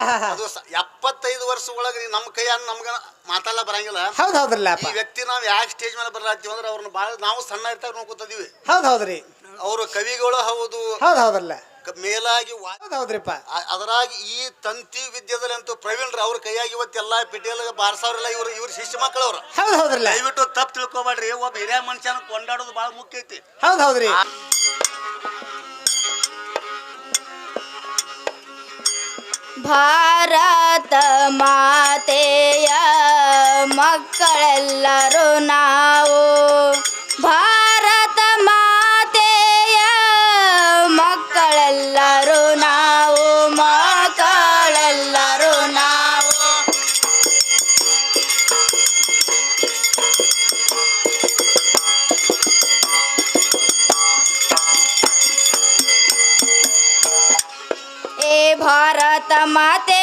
ಅದು ಸ- ಎಪ್ಪತ್ತೈದು ವರ್ಷ ಒಳಗೆ ನಮ್ಮ ಕೈಯನ್ನ ನಮ್ಗ ಮಾತಾಡಲ್ಲ ಬರಂಗಿಲ್ಲ. ಹೌದ್ ಹೌದ್ರಲ್ಲ ಈ ವ್ಯಕ್ತಿ ನಾವ್ ಯಾವ ಸ್ಟೇಜ್ ಮೇಲೆ ಬರ್ಲಾತೀವಿ ಅಂದ್ರೆ ಅವ್ರನ್ನ ಬಾಳ ನಾವು ಸಣ್ಣ ಇರ್ತಾಗ ನೋಡ್ಕೊತಿದೀವಿ ಹೌದ್ ಹೌದ್ರಿ. ಅವರು ಕವಿಗಳು ಹೌದು. ಹೌದ್ ಹೌದ್ರಲ್ಲ. ಕ- ಮೇಲಾಗಿ ವಾ- ಹೌದ್ ಹೌದ್ರಿಪ್ಪ. ಆ- ಅದರಾಗಿ ಈ ತಂತಿ ವಿದ್ಯೆದಲ್ಲಿ ಅಂತೂ ಪ್ರವೀಣ್ರ ಅವ್ರ ಕೈಯಾಗಿ ಇವತ್ತೆಲ್ಲ ಪಿಟಿಎಲ್ ಇಲ್ಲ ಇವ್ರು ಇವ್ರ ಶಿಷ್ಯ ಮಕ್ಕಳು ಅವ್ರು. ಹೌದ್ ಹೌದ್ರಲ್ಲ. ದಯವಿಟ್ಟು ತಪ್ಪು ತಿಳ್ಕೊಬೇಡ್ರಿ. ಒಬ್ಬ ಹಿರಿಯ ಮನುಷ್ಯನ ಕೊಂಡಾಡೋದು ಬಹಳ ಮುಖ್ಯ ಐತಿ. ಹೌದ್ ಹೌದ್ರಿ. ಭಾರತ ಮಾತೆಯ ಮಕ್ಕಳೆಲ್ಲರೂ ನಾವು ಭಾರತ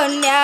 ಜನ್ಮದ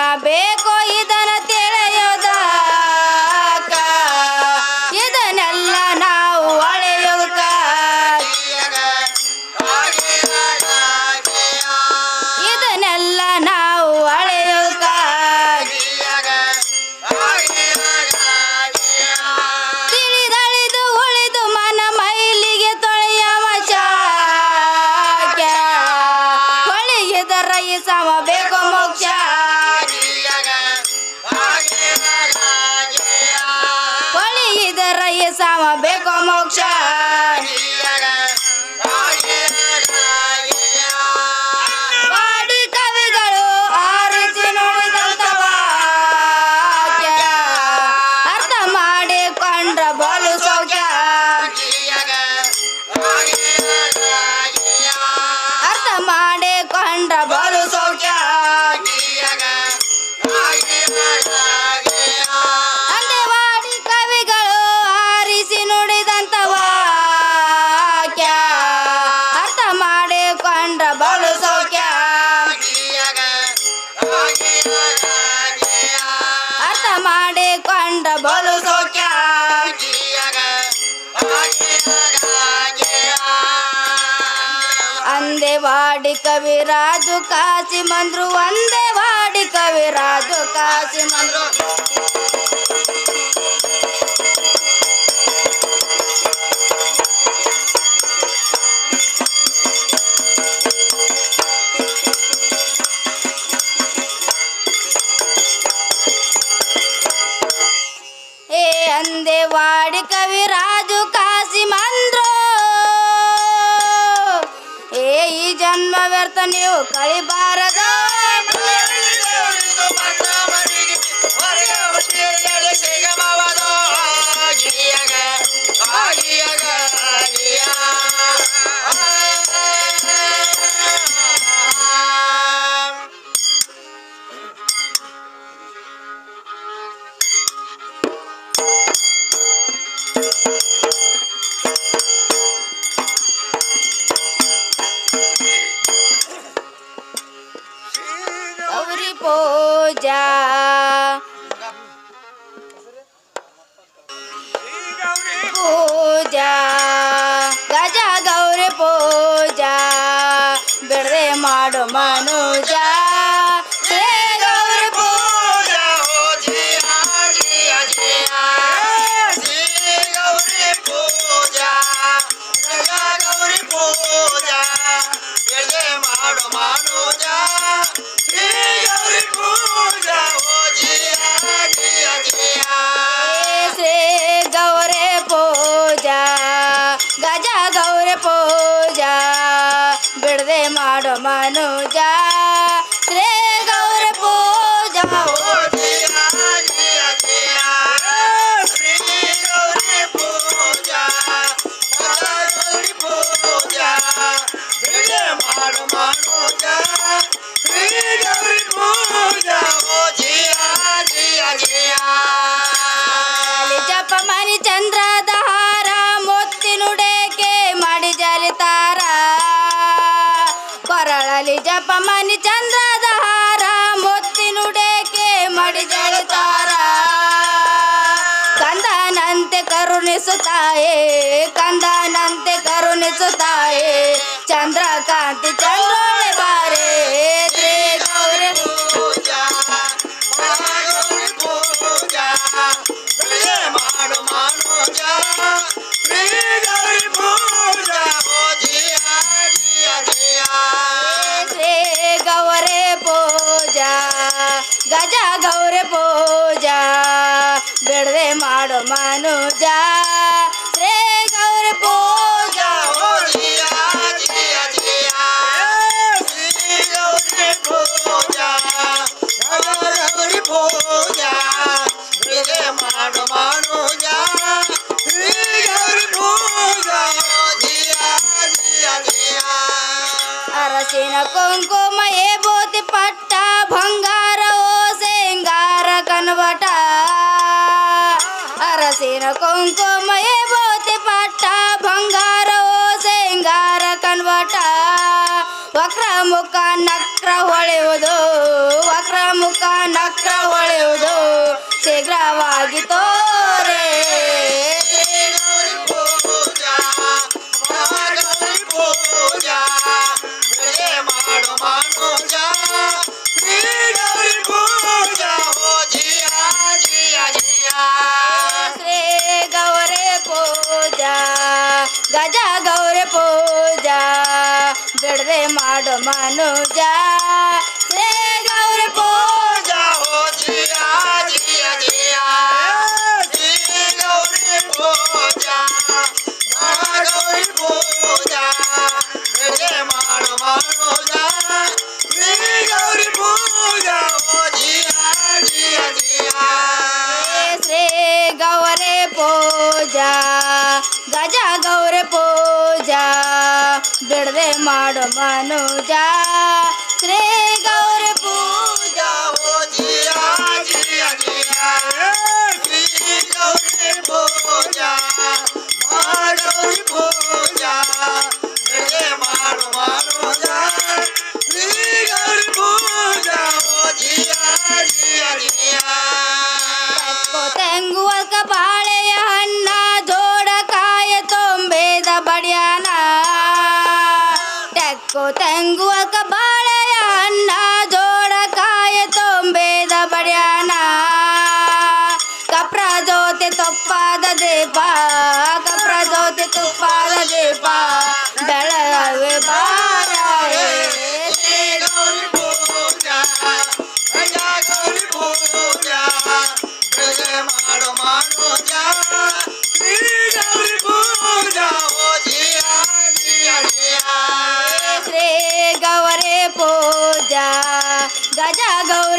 ಅಂದೆ ವಾಡಿ ಕವಿರಾಜು ಕಾಸಿ ಮಂದ್ರು ಒಂದೇ ವಾಡಿ ಕವಿರಾಜು ಕಾಸಿ ಮಂದ್ರು ವ್ಯರ್ಥ ನೀವು ಕಳಿಬಾರದ. পরমাণু যা ಗೌರೆ ಪೂಜಾ ಗಜ ಗೌರೆ ಪೂಜಾ ಮರಳಲಿ ಜಪಮನಿ ಚಂದ್ರದ ಹಾರ ಮುತ್ತಿನುಡೇಕೆ ಮಡಿ ಜಳಿತಾರ ಕಂದನಂತೆ ಕರುಣಿಸುತ್ತಾಯೇ ಕಂದನಂತೆ ಕರುಣಿಸುತ್ತಾಯೇ ಚಂದ್ರಕಾಂತಿ ಚಂದ್ರ ಅರಸಿನ ಕುಂಕುಮ ಏಬೋತಿ ಪಟ್ಟ ಬಂಗಾರ ಓ ಸಿಂಗಾರ ಕನ್ವಟ. ಅರಸಿನ ಕುಂಕುಮ ಏಬೋತಿ ಪಟ್ಟ ಬಂಗಾರ ಓ ಸಿಂಗಾರ ಕನ್ವಟ. ವಕ್ರ ಮುಖ ನಕ್ರ ಹೊಳೆಯುವುದು ವಕ್ರ ಮುಖ ನಕ್ರ ಹೊಳೆಯುವುದು ಶೀಘ್ರವಾಗಿತ್ತು ಹಾಡು ಮನುಜ i manuja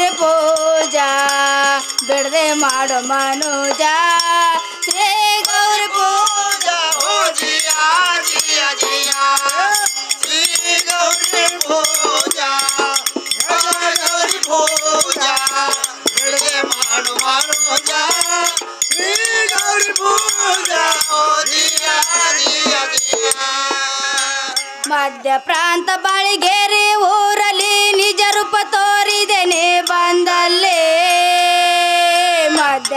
ಊರ ಪೂಜಾ ಬಿಡದೆ ಮಾಡೋ ಮನೋಜ ಶ್ರೀ ಗೌರ ಪೂಜಾ ಓ ಜಿಯಾ ಜಿಯಾ ಜಿಯಾ ಶ್ರೀ ಗೌರ ಪೂಜಾ ಗೌರಿ ಪೂಜಾ ಬಿಡದೆ ಮಾಡೋ ಮನೋಜ ಶ್ರೀ ಗೌರ ಪೂಜಾ ಓ ಜಿಯಾ ಜಿಯಾ ಜಿಯಾ ಮಧ್ಯ ಪ್ರಾಂತ ಬಾಳಿಗೆರೆ ಊರು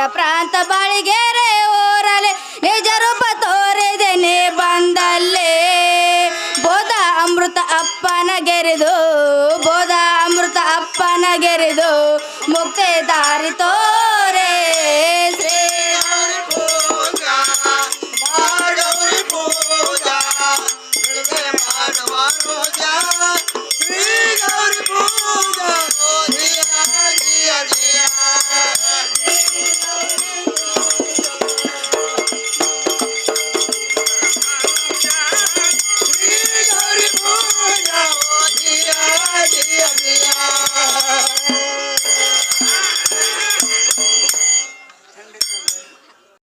ಪ್ರಾಂತ ಬಾಳಿಗೆರೆ ಓರಲೆ, ನಿಜ ರೂಪ ತೋರಿದೆನೆ ಬಂದಲ್ಲಿ. ಬೋಧ ಅಮೃತ ಅಪ್ಪನ ಗೆರೆದು, ಬೋಧ ಅಮೃತ ಅಪ್ಪನ ಗೆರೆದು, ಮುಕ್ತೆ ದಾರಿ ತೋರೆ ಶ್ರೀ